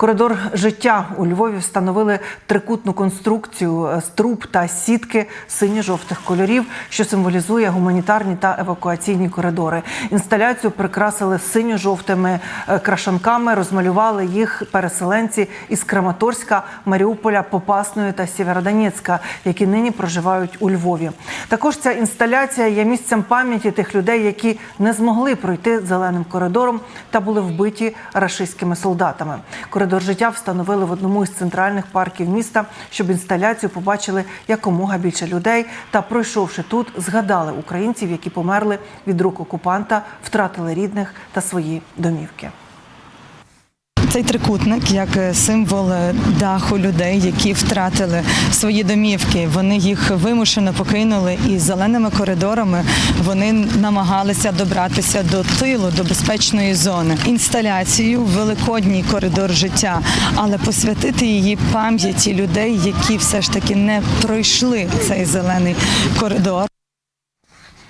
Коридор життя у Львові встановили трикутну конструкцію е, з труб та сітки синьо-жовтих кольорів, що символізує гуманітарні та евакуаційні коридори. Інсталяцію прикрасили синьо-жовтими е, крашанками, розмалювали їх переселенці із Краматорська, Маріуполя, Попасної та Сєвєродонецька, які нині проживають у Львові. Також ця інсталяція є місцем пам'яті тих людей, які не змогли пройти зеленим коридором та були вбиті рашистськими солдатами. Коридор життя встановили в одному із центральних парків міста, щоб інсталяцію побачили якомога більше людей та, пройшовши тут, згадали українців, які померли від рук окупанта, втратили рідних та свої домівки. Цей трикутник як е, символ е, даху людей, які втратили свої домівки. Вони їх вимушено покинули і зеленими коридорами вони намагалися добратися до тилу, до безпечної зони. Інсталяцію Великодній коридор життя, але посвятити її пам'яті людей, які все ж таки не пройшли цей зелений коридор.